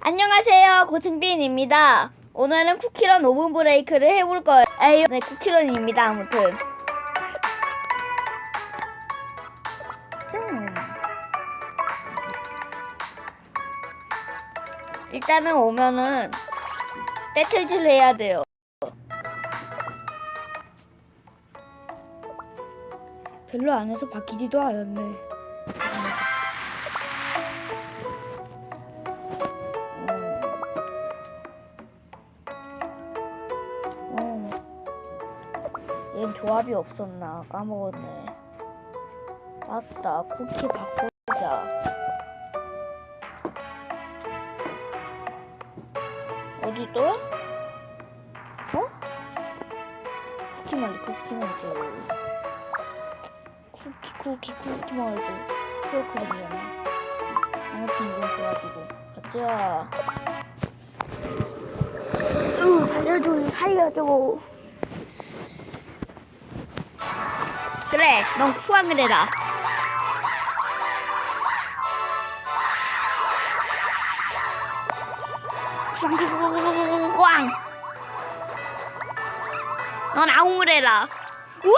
안녕하세요. 고승빈입니다. 오늘은 쿠키런 오븐 브레이크를 해볼 거예요. 네 쿠키런입니다. 아무튼. 음. 일단은 오면은 배틀질 해야 돼요. 별로 안 해서 바뀌지도 않았네 얘 조합이 없었나 까먹었네. 맞다 쿠키 바꾸자. 어디 있더라? 어? 쿠키 말고 쿠키 말고 쿠키 쿠키 쿠키 말고 프로그램이야. 아무튼 이건 좋아지고 가자. 으, 살려줘, 살려줘. 그래, 넌 쿠왕을 해라. 쿠왕, 넌 아웅을 해라. 우와!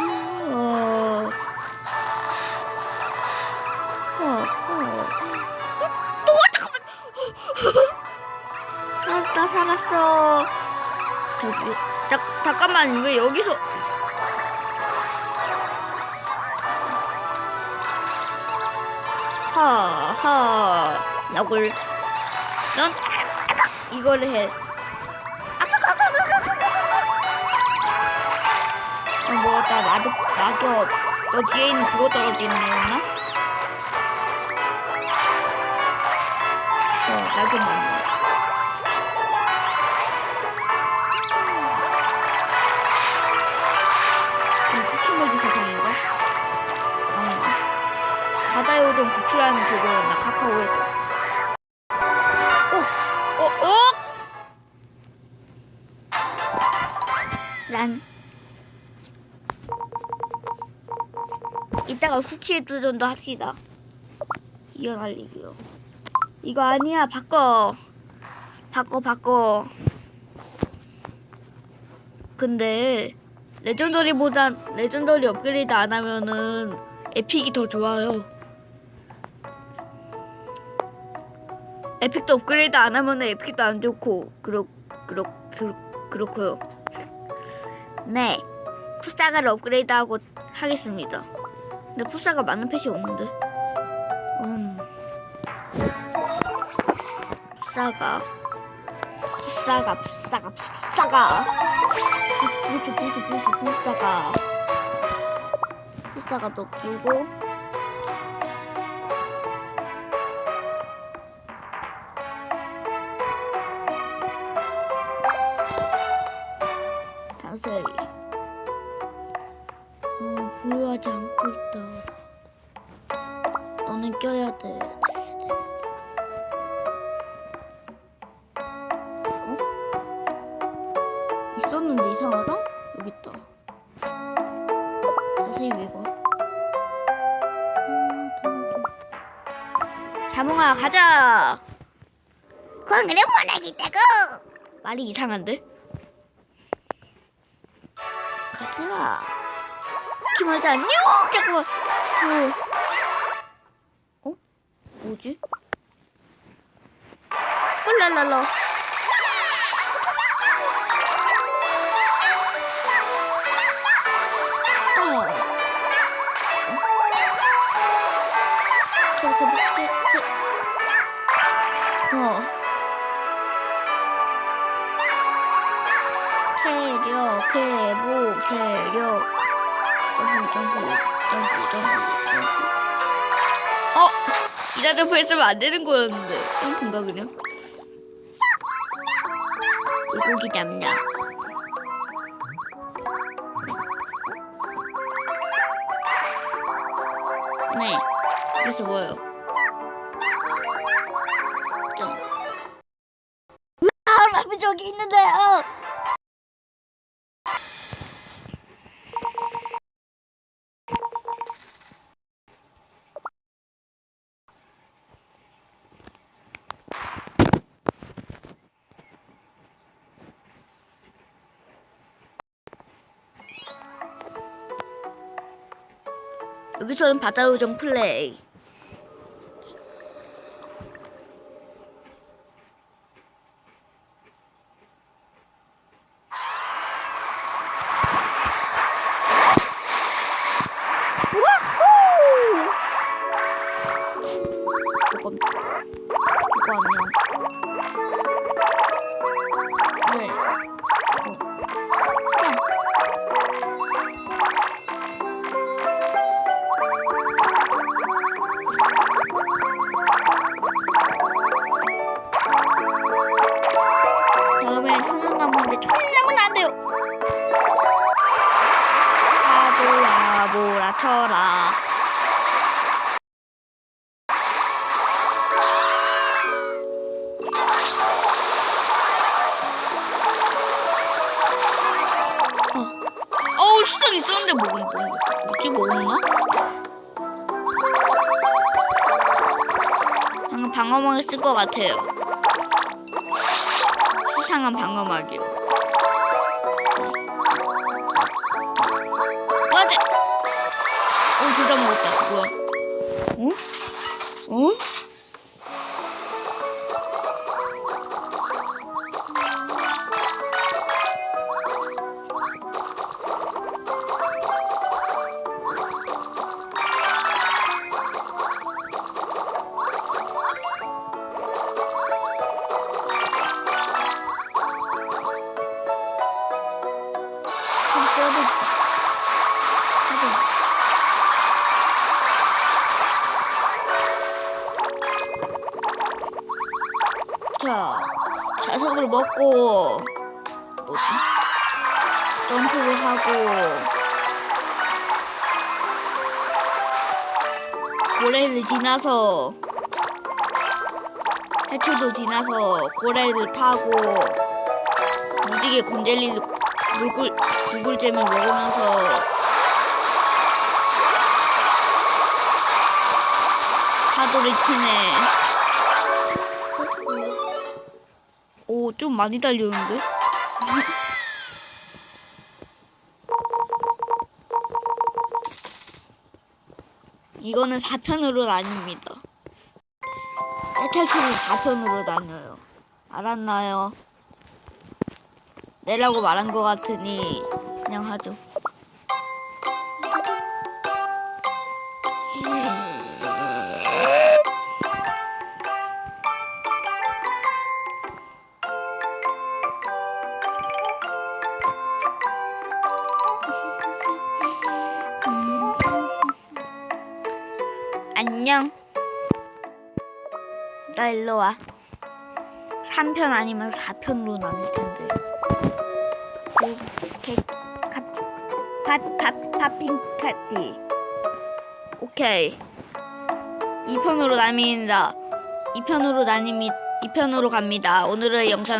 어... 어, 어. 또 잠깐만. 살았다 살았어 자, 잠깐만 왜 여기서? 하하 너굴 넌 이거를 해. 어, 뭐다 나도 낙엽 너 뒤에 있는 그거 떨어지는 거였나? 어 낙엽 맞네 바다 요정 구출하는 그거였나? 카카오일. 오! 어? 어? 난 이따가 쿠키의 도전도 합시다. 이어 날리기요. 이거 아니야. 바꿔. 바꿔 바꿔. 근데 레전더리보다 레전더리 업그레이드 안 하면은 에픽이 더 좋아요. 에픽도 업그레이드 안 하면은 에픽도 안 좋고 그렇 그렇 그렇 그렇고요. 네, 푸사가를 업그레이드하고 하겠습니다. 근데 푸사가 많은 펫이 없는데. 음, 푸사가 푸사가 푸사가 푸사가. 부수 부사가 부사가 더 길고 자세히 어, 보유하지 않고 있다 너는 껴야 돼 있었는데 이상하다? 여기 있다. 자세히 왜 봐? 자몽아 가자. 그래 원하겠다고. 말이 이상한데? 자. 키마자 안녕. 잠깐만. 어? 어? 뭐지? 홀랄랄라. 어. 체력, 회복, 체력. 점프, 점프, 점프, 점프, 점프. 어! 이자 점프 했으면 안 되는 거였는데. 점프인가, 그냥? 물고기 잡나. 네. 그래서 뭐예요? 라비 저기 있는데요. 여기서는 바다 요정 플레이. 바보야 몰아쳐라. 어. 어우 수정 있었는데 먹은 거 뭐지 먹었나? 방금 방어막을 쓸 것 같아요. 수상한 방어막이요. 어, 둘 자, 자석을 먹고 뭐지? 점프를 하고 고래를 지나서 해초도 지나서 고래를 타고 무지개 곤젤리 물굴 물굴잼을 먹으면서 파도를 치네. 오, 좀 많이 달리는데? 이거는 4편으로 나뉩니다. 탈출은 4편으로 나뉘어요. 알았나요? 내라고 말한 것 같으니 그냥 하죠. 안녕. 나 일로 와. 3편 아니면 4편으로 나눌 텐데. 오케이. 카티. 오케이. 2편으로 나뉩니다. 2편으로 나뉩니다. 2편으로 갑니다. 오늘의 영상은